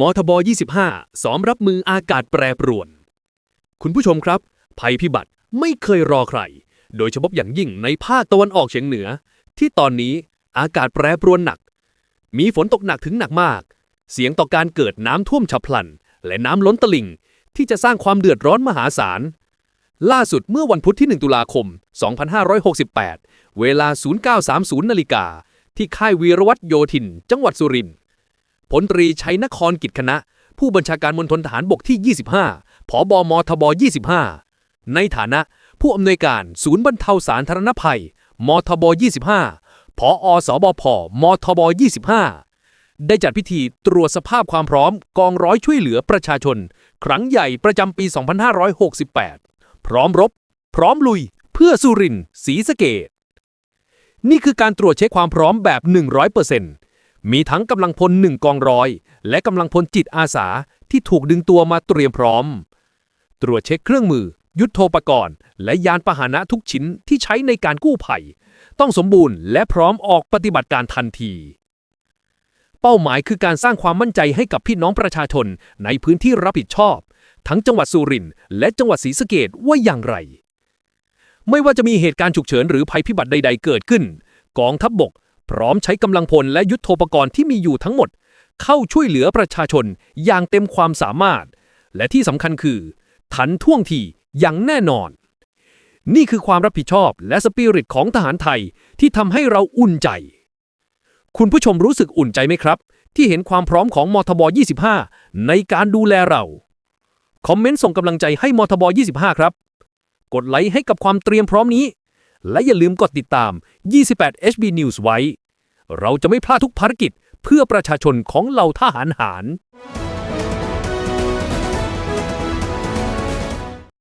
มทบ 25ซ้อมรับมืออากาศแปรปรวน คุณผู้ชมครับ ภัยพิบัติไม่เคยรอใคร โดยเฉพาะอย่างยิ่งในภาคตะวันออกเฉียงเหนือ ที่ตอนนี้อากาศแปรปรวนหนัก มีฝนตกหนักถึงหนักมาก เสี่ยงต่อการเกิดน้ำท่วมฉับพลัน และน้ำล้นตลิ่ง ที่จะสร้างความเดือดร้อนมหาศาล ล่าสุดเมื่อวันพุธที่ 1 ตุลาคม 2568 เวลา 0930 นาฬิกา ที่ค่ายวีรวัตรโยธิน จังหวัดสุรินทร์ พลตรีชัยนครกิจคณะ ผู้บัญชาการมณฑลทหารบกที่ 25 ผบมทบ 25 ในฐานะผู้อำนวยการศูนย์บรรเทาสาธารณภัย มทบ 25ผอสบพ มทบ 25 ได้จัดพิธีตรวจสภาพความพร้อมกองร้อยช่วยเหลือประชาชน ครั้งใหญ่ประจำปี 2568 พร้อมรบ พร้อมลุย เพื่อสุรินทร์ศรีสะเกดนี่คือการตรวจเช็คความพร้อมแบบ 100% มีทั้งกำลังพลหนึ่งกองร้อย และกำลังพลจิตอาสาที่ถูกดึงตัวมาเตรียมพร้อม ตรวจเช็คเครื่องมือ ยุทโธปกรณ์ และยานพาหนะทุกชิ้นที่ใช้ในการกู้ภัย ต้องสมบูรณ์และพร้อมออกปฏิบัติการทันที เป้าหมายคือการสร้างความมั่นใจให้กับพี่น้องประชาชนในพื้นที่รับผิดชอบ ทั้งจังหวัดสุรินทร์และจังหวัดศรีสะเกดว่าอย่างไร ไม่ว่าจะมีเหตุการณ์ฉุกเฉินหรือภัยพิบัติใด ๆ เกิดขึ้น กองทัพบบก พร้อมใช้กำลังพลและยุทโธปกรณ์ที่มีอยู่ทั้งหมด เข้าช่วยเหลือประชาชนอย่างเต็มความสามารถ และที่สำคัญคือ ทันท่วงทีอย่างแน่นอน นี่คือความรับผิดชอบและสปิริตของทหารไทยที่ทำให้เราอุ่นใจ คุณผู้ชมรู้สึกอุ่นใจไหมครับ ที่เห็นความพร้อมของมทบ 25 ในการดูแลเรา คอมเมนต์ส่งกำลังใจให้มทบ 25 ครับ กดไลค์ให้กับความเตรียมพร้อมนี้ และอย่าลืมกดติดตาม 28 HB News ไว้ เราจะไม่พลาดทุกภารกิจเพื่อประชาชนของเราทหารหาร